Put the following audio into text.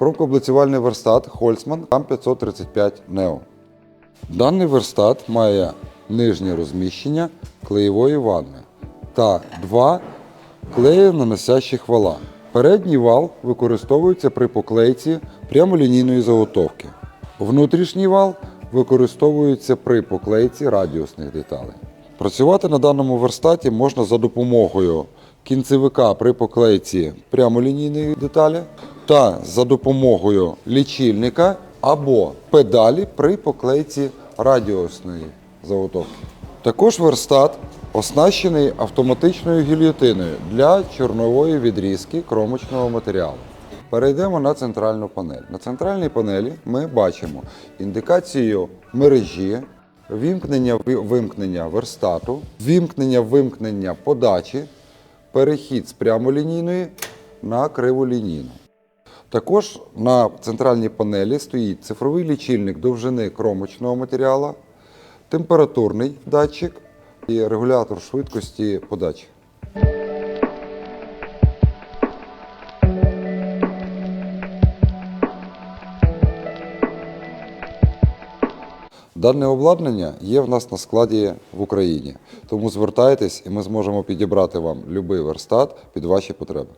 Кромкооблицювальний верстат Хольцман КАМ 535 Neo. Даний верстат має нижнє розміщення клеєвої ванни та два клеєнаносящих вала. Передній вал використовується при поклейці прямолінійної заготовки. Внутрішній вал використовується при поклейці радіусних деталей. Працювати на даному верстаті можна за допомогою кінцевика при поклейці прямолінійної деталі та за допомогою лічильника або педалі при поклейці радіусної заготовки. Також верстат оснащений автоматичною гільйотиною для чорнової відрізки кромочного матеріалу. Перейдемо на центральну панель. На центральній панелі ми бачимо індикацію мережі, вімкнення вимкнення верстату, вімкнення вимкнення подачі, перехід з прямолінійної на криволінійну. Також на центральній панелі стоїть цифровий лічильник довжини кромочного матеріалу, температурний датчик і регулятор швидкості подачі. Дане обладнання є в нас на складі в Україні, тому звертайтесь і ми зможемо підібрати вам будь-який верстат під ваші потреби.